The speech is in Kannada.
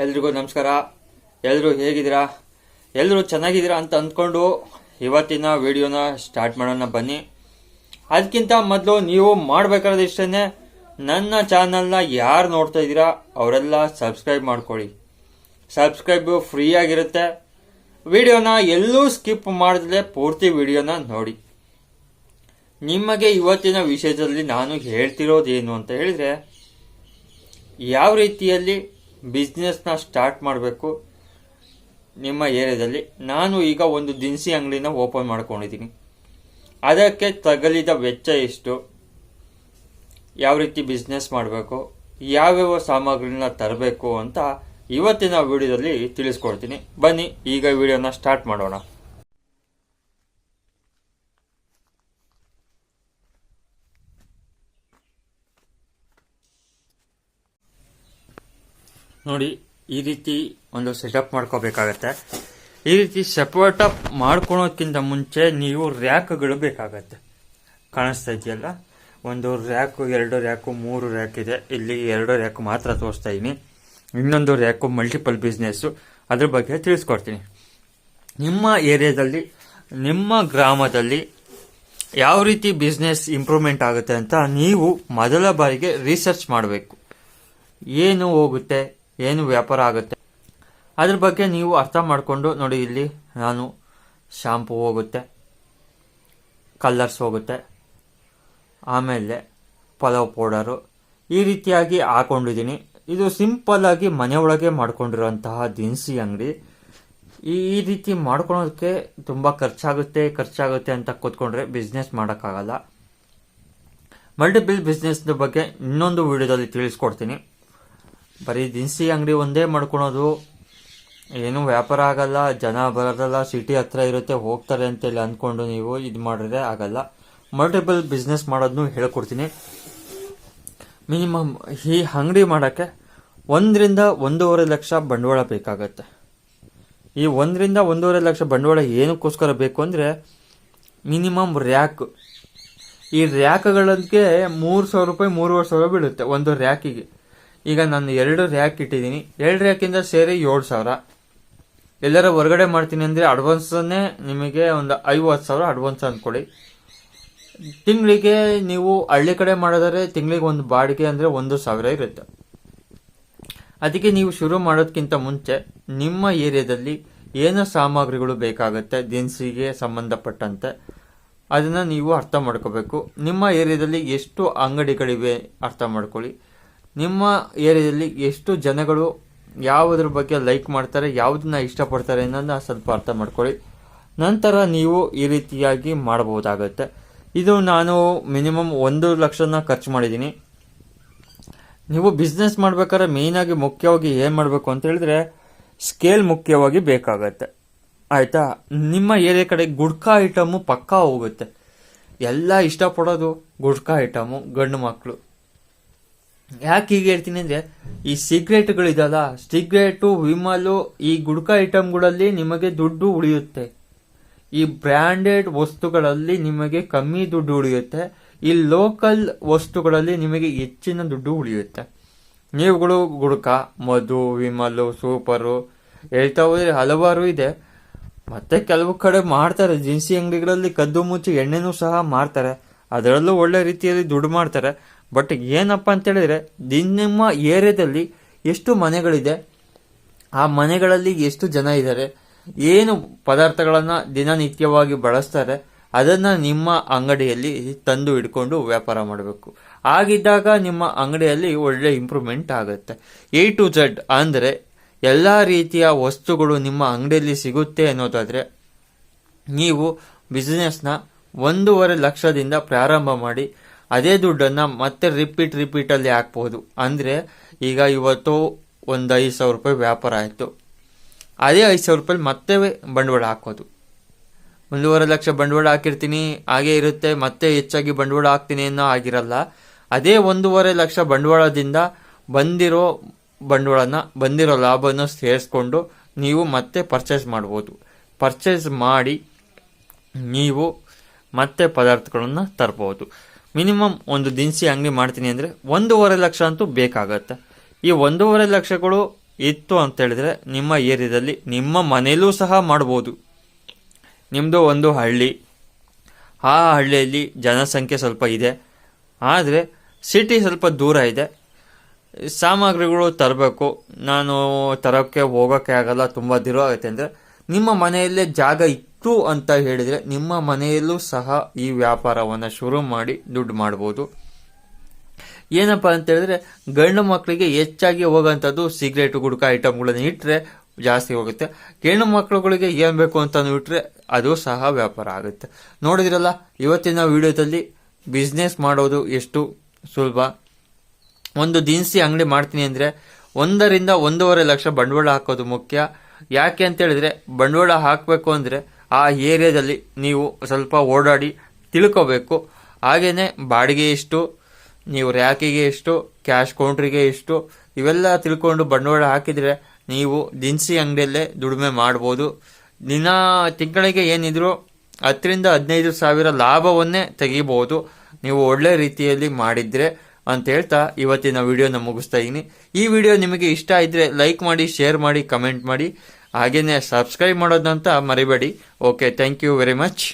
ಎಲ್ರಿಗೂ ನಮಸ್ಕಾರ. ಎಲ್ಲರೂ ಹೇಗಿದ್ದೀರಾ? ಎಲ್ಲರೂ ಚೆನ್ನಾಗಿದ್ದೀರಾ ಅಂತ ಅಂದ್ಕೊಂಡು ಇವತ್ತಿನ ವಿಡಿಯೋನ ಸ್ಟಾರ್ಟ್ ಮಾಡೋಣ ಬನ್ನಿ. ಅದಕ್ಕಿಂತ ಮೊದಲು ನೀವು ಮಾಡಬೇಕಾದ ಇಷ್ಟೇ ನನ್ನ ಚಾನಲ್ನ ಯಾರು ನೋಡ್ತಾ ಇದ್ದೀರಾ ಅವರೆಲ್ಲ ಸಬ್ಸ್ಕ್ರೈಬ್ ಮಾಡ್ಕೊಳ್ಳಿ. ಸಬ್ಸ್ಕ್ರೈಬ್ ಫ್ರೀ ಆಗಿರುತ್ತೆ ವಿಡಿಯೋನ ಎಲ್ಲೂ ಸ್ಕಿಪ್ ಮಾಡಿದ್ರೆ ಪೂರ್ತಿ ವಿಡಿಯೋನ ನೋಡಿ. ನಿಮಗೆ ಇವತ್ತಿನ ವಿಷಯದಲ್ಲಿ ನಾನು ಹೇಳ್ತಿರೋದೇನು ಅಂತ ಹೇಳಿದ್ರೆ, ಯಾವ ರೀತಿಯಲ್ಲಿ ಬಿಸ್ನೆಸ್ನ ಸ್ಟಾರ್ಟ್ ಮಾಡಬೇಕು ನಿಮ್ಮ ಏರಿಯಾದಲ್ಲಿ. ನಾನು ಈಗ ಒಂದು ದಿನಸಿ ಅಂಗಡಿನ ಓಪನ್ ಮಾಡ್ಕೊಂಡಿದ್ದೀನಿ. ಅದಕ್ಕೆ ತಗಲಿದ ವೆಚ್ಚ ಎಷ್ಟು? ಯಾವ ರೀತಿ ಬಿಸ್ನೆಸ್ ಮಾಡಬೇಕು? ಯಾವ್ಯಾವ ಸಾಮಗ್ರಿನ ತರಬೇಕು ಅಂತ ಇವತ್ತಿನ ವಿಡಿಯೋದಲ್ಲಿ ತಿಳಿಸ್ಕೊಡ್ತೀನಿ. ಬನ್ನಿ, ಈಗ ವಿಡಿಯೋನ ಸ್ಟಾರ್ಟ್ ಮಾಡೋಣ. ನೋಡಿ, ಈ ರೀತಿ ಒಂದು ಸೆಟಪ್ ಮಾಡ್ಕೋಬೇಕಾಗತ್ತೆ. ಈ ರೀತಿ ಸೆಪರೇಟ್ ಅಪ್ ಮಾಡ್ಕೊಳೋಕ್ಕಿಂತ ಮುಂಚೆ ನೀವು ರ್ಯಾಕ್ಗಳು ಬೇಕಾಗತ್ತೆ. ಕಾಣಿಸ್ತಾ ಇದೆಯಲ್ಲ? ಒಂದು ರ್ಯಾಕು ಎರಡು ರ್ಯಾಕು ಮೂರು ರ್ಯಾಕ್ ಇದೆ. ಇಲ್ಲಿ ಎರಡು ರ್ಯಾಕ್ ಮಾತ್ರ ತೋರಿಸ್ತಾ ಇದ್ದೀನಿ ಇನ್ನೊಂದು ರ್ಯಾಕು ಮಲ್ಟಿಪಲ್ ಬಿಸ್ನೆಸ್ಸು ಅದ್ರ ಬಗ್ಗೆ ತಿಳಿಸ್ಕೊಡ್ತೀನಿ. ನಿಮ್ಮ ಏರಿಯಾದಲ್ಲಿ, ನಿಮ್ಮ ಗ್ರಾಮದಲ್ಲಿ ಯಾವ ರೀತಿ ಬಿಸ್ನೆಸ್ ಇಂಪ್ರೂವ್ಮೆಂಟ್ ಆಗುತ್ತೆ ಅಂತ ನೀವು ಮೊದಲ ಬಾರಿಗೆ ರಿಸರ್ಚ್ ಮಾಡಬೇಕು. ಏನು ಹೋಗುತ್ತೆ? ಏನು ವ್ಯಾಪಾರ ಆಗುತ್ತೆ? ಅದ್ರ ಬಗ್ಗೆ ನೀವು ಅರ್ಥ ಮಾಡಿಕೊಂಡು ನೋಡಿ, ಇಲ್ಲಿ ನಾನು ಶಾಂಪು ಹೋಗುತ್ತೆ, ಕಲ್ಲರ್ಸ್ ಹೋಗುತ್ತೆ, ಆಮೇಲೆ ಪಲಾವ್ ಪೌಡರು ಈ ರೀತಿಯಾಗಿ ಹಾಕೊಂಡಿದ್ದೀನಿ. ಇದು ಸಿಂಪಲ್ ಆಗಿ ಮನೆ ಒಳಗೆ ಮಾಡಿಕೊಂಡಿರುವಂತಹ ದಿನಸಿ ಅಂಗಡಿ. ಈ ರೀತಿ ಮಾಡ್ಕೊಳೋದಕ್ಕೆ ತುಂಬ ಖರ್ಚಾಗುತ್ತೆ ಖರ್ಚಾಗುತ್ತೆ ಅಂತ ಕೂತ್ಕೊಂಡ್ರೆ ಬಿಸ್ನೆಸ್ ಮಾಡೋಕ್ಕಾಗಲ್ಲ. ಮಲ್ಟಿಪಲ್ ಬಿಸ್ನೆಸ್ ಬಗ್ಗೆ ಇನ್ನೊಂದು ವಿಡಿಯೋದಲ್ಲಿ ತಿಳಿಸ್ಕೊಡ್ತೀನಿ. ಬರೀ ದಿನಸಿ ಅಂಗಡಿ ಒಂದೇ ಮಾಡ್ಕೊಳೋದು, ಏನು ವ್ಯಾಪಾರ ಆಗಲ್ಲ, ಜನ ಬರೋದಲ್ಲ, ಸಿಟಿ ಹತ್ರ ಇರುತ್ತೆ, ಹೋಗ್ತಾರೆ ಅಂತೇಳಿ ಅಂದ್ಕೊಂಡು ನೀವು ಇದು ಮಾಡಿದ್ರೆ ಆಗಲ್ಲ. ಮಲ್ಟಿಪಲ್ ಬಿಸ್ನೆಸ್ ಮಾಡೋದನ್ನು ಹೇಳ್ಕೊಡ್ತೀನಿ. ಮಿನಿಮಮ್ ಈ ಅಂಗಡಿ ಮಾಡೋಕ್ಕೆ ಒಂದರಿಂದ ಒಂದೂವರೆ ಲಕ್ಷ ಬಂಡವಾಳ ಬೇಕಾಗತ್ತೆ. ಈ ಒಂದರಿಂದ ಒಂದೂವರೆ ಲಕ್ಷ ಬಂಡವಾಳ ಏನಕ್ಕೋಸ್ಕರ ಬೇಕು ಅಂದರೆ ಮಿನಿಮಮ್ ರ್ಯಾಕ್ ಈ ರ್ಯಾಕ್ಗಳಿಗೆ ಮೂರು ಸಾವಿರ ರೂಪಾಯಿ, ಮೂರುವರೆ ಸಾವಿರ ಬೀಳುತ್ತೆ ಒಂದು ರ್ಯಾಕಿಗೆ ಈಗ ನಾನು ಎರಡು ರ್ಯಾಕ್ ಇಟ್ಟಿದ್ದೀನಿ. ಎರಡು ರ್ಯಾಕಿಂದ ಸೇರಿ ಏಳು ಸಾವಿರ. ಎಲ್ಲರ ಹೊರಗಡೆ ಮಾಡ್ತೀನಿ ಅಂದರೆ ಅಡ್ವಾನ್ಸನ್ನೇ ನಿಮಗೆ ಒಂದು ಐವತ್ತು ಸಾವಿರ ಅಡ್ವಾನ್ಸ್ ಅಂದ್ಕೊಳ್ಳಿ. ತಿಂಗಳಿಗೆ ನೀವು ಹಳ್ಳಿ ಕಡೆ ಮಾಡಿದರೆ ತಿಂಗಳಿಗೆ ಒಂದು ಬಾಡಿಗೆ ಅಂದರೆ ಒಂದು ಸಾವಿರ ಇರುತ್ತೆ. ಅದಕ್ಕೆ ನೀವು ಶುರು ಮಾಡೋದಕ್ಕಿಂತ ಮುಂಚೆ ನಿಮ್ಮ ಏರಿಯಾದಲ್ಲಿ ಏನು ಸಾಮಗ್ರಿಗಳು ಬೇಕಾಗುತ್ತೆ, ದಿನಸಿಗೆ ಸಂಬಂಧಪಟ್ಟಂತೆ ಅದನ್ನು ನೀವು ಅರ್ಥ ಮಾಡ್ಕೋಬೇಕು. ನಿಮ್ಮ ಏರಿಯಾದಲ್ಲಿ ಎಷ್ಟು ಅಂಗಡಿಗಳಿವೆ ಅರ್ಥ ಮಾಡ್ಕೊಳ್ಳಿ. ನಿಮ್ಮ ಏರಿಯಾದಲ್ಲಿ ಎಷ್ಟು ಜನಗಳು ಯಾವುದ್ರ ಬಗ್ಗೆ ಲೈಕ್ ಮಾಡ್ತಾರೆ, ಯಾವುದನ್ನ ಇಷ್ಟಪಡ್ತಾರೆ ಅನ್ನೋದನ್ನ ಸ್ವಲ್ಪ ಅರ್ಥ ಮಾಡ್ಕೊಳ್ಳಿ. ನಂತರ ನೀವು ಈ ರೀತಿಯಾಗಿ ಮಾಡಬಹುದಾಗುತ್ತೆ. ಇದು ನಾನು ಮಿನಿಮಮ್ ಒಂದು ಲಕ್ಷನ ಖರ್ಚು ಮಾಡಿದ್ದೀನಿ. ನೀವು ಬಿಸ್ನೆಸ್ ಮಾಡ್ಬೇಕಾದ್ರೆ ಮೇಯ್ನಾಗಿ ಮುಖ್ಯವಾಗಿ ಏನು ಮಾಡಬೇಕು ಅಂತ ಹೇಳಿದ್ರೆ ಸ್ಕೇಲ್ ಮುಖ್ಯವಾಗಿ ಬೇಕಾಗತ್ತೆ. ಆಯಿತಾ? ನಿಮ್ಮ ಏರಿಯಾ ಕಡೆ ಗುಡ್ಕಾ ಐಟಮು ಪಕ್ಕಾ ಹೋಗುತ್ತೆ. ಎಲ್ಲ ಇಷ್ಟಪಡೋದು ಗುಡ್ಕಾ ಐಟಮು ಗಂಡು ಮಕ್ಕಳು ಯಾಕೆ ಹೀಗೆ ಹೇಳ್ತೀನಿ ಅಂದ್ರೆ, ಈ ಸಿಗರೇಟ್ಗಳಿದಲ್ಲ ಸಿಗರೇಟು ವಿಮಲು, ಈ ಗುಡ್ಕಾ ಐಟಮ್ಗಳಲ್ಲಿ ನಿಮಗೆ ದುಡ್ಡು ಉಳಿಯುತ್ತೆ. ಈ ಬ್ರ್ಯಾಂಡೆಡ್ ವಸ್ತುಗಳಲ್ಲಿ ನಿಮಗೆ ಕಮ್ಮಿ ದುಡ್ಡು ಉಳಿಯುತ್ತೆ. ಈ ಲೋಕಲ್ ವಸ್ತುಗಳಲ್ಲಿ ನಿಮಗೆ ಹೆಚ್ಚಿನ ದುಡ್ಡು ಉಳಿಯುತ್ತೆ. ನೀವುಗಳು ಗುಡ್ಕ, ಮಧು, ವಿಮಲು, ಸೂಪರು ಹೇಳ್ತಾ ಹೋದ್ರೆ ಹಲವಾರು ಇದೆ. ಮತ್ತೆ ಕೆಲವು ಕಡೆ ಮಾಡ್ತಾರೆ. ದಿನಸಿ ಅಂಗಡಿಗಳಲ್ಲಿ ಕದ್ದು ಮುಚ್ಚಿ ಎಣ್ಣೆನೂ ಸಹ ಮಾರ್ತಾರೆ ಅದರಲ್ಲೂ ಒಳ್ಳೆ ರೀತಿಯಲ್ಲಿ ದುಡ್ಡು ಮಾಡ್ತಾರೆ. ಬಟ್ ಏನಪ್ಪ ಅಂತ ಹೇಳಿದ್ರೆ ನಿಮ್ಮ ಏರಿಯಾದಲ್ಲಿ ಎಷ್ಟು ಮನೆಗಳಿದೆ, ಆ ಮನೆಗಳಲ್ಲಿ ಎಷ್ಟು ಜನ ಇದ್ದಾರೆ, ಏನು ಪದಾರ್ಥಗಳನ್ನು ದಿನನಿತ್ಯವಾಗಿ ಬಳಸ್ತಾರೆ, ಅದನ್ನ ನಿಮ್ಮ ಅಂಗಡಿಯಲ್ಲಿ ತಂದು ಇಟ್ಕೊಂಡು ವ್ಯಾಪಾರ ಮಾಡಬೇಕು. ಆಗಿದ್ದಾಗ ನಿಮ್ಮ ಅಂಗಡಿಯಲ್ಲಿ ಒಳ್ಳೆ ಇಂಪ್ರೂವ್ಮೆಂಟ್ ಆಗುತ್ತೆ. ಎ ಟು ಝೆಡ್ ಅಂದರೆ ಎಲ್ಲ ರೀತಿಯ ವಸ್ತುಗಳು ನಿಮ್ಮ ಅಂಗಡಿಯಲ್ಲಿ ಸಿಗುತ್ತೆ ಅನ್ನೋದಾದ್ರೆ, ನೀವು ಬಿಸ್ನೆಸ್ನ ಒಂದೂವರೆ ಲಕ್ಷದಿಂದ ಪ್ರಾರಂಭ ಮಾಡಿ ಅದೇ ದುಡ್ಡನ್ನು ಮತ್ತೆ ರಿಪೀಟ್ ರಿಪೀಟಲ್ಲಿ ಹಾಕ್ಬೋದು. ಅಂದರೆ ಈಗ ಇವತ್ತು ಒಂದು ಐದು ಸಾವಿರ ರೂಪಾಯಿ ವ್ಯಾಪಾರ ಆಯಿತು. ಅದೇ ಐದು ಸಾವಿರ ರೂಪಾಯಿ ಮತ್ತೆ ಬಂಡವಾಳ ಹಾಕೋದು. ಒಂದೂವರೆ ಲಕ್ಷ ಬಂಡವಾಳ ಹಾಕಿರ್ತೀನಿ, ಹಾಗೆ ಇರುತ್ತೆ, ಮತ್ತೆ ಹೆಚ್ಚಾಗಿ ಬಂಡವಾಳ ಹಾಕ್ತೀನಿ ಅನ್ನೋ ಆಗಿರಲ್ಲ ಅದೇ ಒಂದೂವರೆ ಲಕ್ಷ ಬಂಡವಾಳದಿಂದ ಬಂದಿರೋ ಬಂಡವಾಳನ, ಬಂದಿರೋ ಲಾಭನ ಸೇರಿಸ್ಕೊಂಡು ನೀವು ಮತ್ತೆ ಪರ್ಚೇಸ್ ಮಾಡ್ಬೋದು. ಪರ್ಚೇಸ್ ಮಾಡಿ ನೀವು ಮತ್ತೆ ಪದಾರ್ಥಗಳನ್ನು ತರ್ಬೋದು. ಮಿನಿಮಮ್ ಒಂದು ದಿನಸಿ ಅಂಗಡಿ ಮಾಡ್ತೀನಿ ಅಂದರೆ ಒಂದೂವರೆ ಲಕ್ಷ ಅಂತೂ ಬೇಕಾಗತ್ತೆ. ಈ ಒಂದೂವರೆ ಲಕ್ಷಗಳು ಇತ್ತು ಅಂತ ಹೇಳಿದ್ರೆ ನಿಮ್ಮ ಏರಿಯಾದಲ್ಲಿ ನಿಮ್ಮ ಮನೆಯಲ್ಲೂ ಸಹ ಮಾಡ್ಬೋದು. ನಿಮ್ಮದು ಒಂದು ಹಳ್ಳಿ. ಆ ಹಳ್ಳಿಯಲ್ಲಿ ಜನಸಂಖ್ಯೆ ಸ್ವಲ್ಪ ಇದೆ. ಆದರೆ ಸಿಟಿ ಸ್ವಲ್ಪ ದೂರ ಇದೆ. ಸಾಮಗ್ರಿಗಳು ತರಬೇಕು. ನಾನು ತರೋಕ್ಕೆ ಹೋಗೋಕ್ಕೆ ಆಗಲ್ಲ, ತುಂಬ ದೂರ ಆಗುತ್ತೆ ಅಂದರೆ ನಿಮ್ಮ ಮನೆಯಲ್ಲೇ ಜಾಗ ಅಂತ ಹೇಳಿದರೆ ನಿಮ್ಮ ಮನೆಯಲ್ಲೂ ಸಹ ಈ ವ್ಯಾಪಾರವನ್ನು ಶುರು ಮಾಡಿ ದುಡ್ಡು ಮಾಡ್ಬೋದು. ಏನಪ್ಪ ಅಂತ ಹೇಳಿದ್ರೆ ಗಂಡು ಮಕ್ಕಳಿಗೆ ಹೆಚ್ಚಾಗಿ ಹೋಗೋಂಥದ್ದು ಸಿಗರೇಟ್, ಗುಡ್ಕ ಐಟಮ್ಗಳನ್ನು ಇಟ್ಟರೆ ಜಾಸ್ತಿ ಹೋಗುತ್ತೆ. ಹೆಣ್ಣು ಮಕ್ಕಳುಗಳಿಗೆ ಏನು ಬೇಕು ಅಂತ ಇಟ್ಟರೆ ಅದು ಸಹ ವ್ಯಾಪಾರ ಆಗುತ್ತೆ. ನೋಡಿದ್ರಲ್ಲ, ಇವತ್ತಿನ ವಿಡಿಯೋದಲ್ಲಿ ಬಿಸ್ನೆಸ್ ಮಾಡೋದು ಎಷ್ಟು ಸುಲಭ? ಒಂದು ದಿನಸಿ ಅಂಗಡಿ ಮಾಡ್ತೀನಿ ಅಂದರೆ ಒಂದರಿಂದ ಒಂದೂವರೆ ಲಕ್ಷ ಬಂಡವಾಳ ಹಾಕೋದು ಮುಖ್ಯ. ಯಾಕೆ ಅಂತ ಹೇಳಿದ್ರೆ ಬಂಡವಾಳ ಹಾಕಬೇಕು ಅಂದರೆ ಆ ಏರಿಯಾದಲ್ಲಿ ನೀವು ಸ್ವಲ್ಪ ಓಡಾಡಿ ತಿಳ್ಕೋಬೇಕು. ಹಾಗೆಯೇ ಬಾಡಿಗೆ ಎಷ್ಟು, ನೀವು ರ್ಯಾಕಿಗೆ ಎಷ್ಟು, ಕ್ಯಾಶ್ ಕೌಂಟ್ರಿಗೆ ಎಷ್ಟು, ಇವೆಲ್ಲ ತಿಳ್ಕೊಂಡು ಬಂಡವಾಳ ಹಾಕಿದರೆ ನೀವು ದಿನಸಿ ಅಂಗಡಿಯಲ್ಲೇ ದುಡಿಮೆ ಮಾಡ್ಬೋದು. ದಿನ ತಿಂಗಳಿಗೆ ಏನಿದ್ರು ಹತ್ತರಿಂದ ಹದಿನೈದು ಸಾವಿರ ಲಾಭವನ್ನೇ ತೆಗಿಬೋದು. ನೀವು ಒಳ್ಳೆ ರೀತಿಯಲ್ಲಿ ಮಾಡಿದರೆ ಅಂತ ಹೇಳ್ತಾ ಇವತ್ತಿನ ವಿಡಿಯೋನ ಮುಗಿಸ್ತಾ ಇದ್ದೀನಿ. ಈ ವಿಡಿಯೋ ನಿಮಗೆ ಇಷ್ಟ ಇದ್ದರೆ ಲೈಕ್ ಮಾಡಿ, ಶೇರ್ ಮಾಡಿ, ಕಮೆಂಟ್ ಮಾಡಿ. ಹಾಗೇನೆ ಸಬ್ಸ್ಕ್ರೈಬ್ ಮಾಡೋದಂತ ಮರಿಬೇಡಿ. Okay thank you very much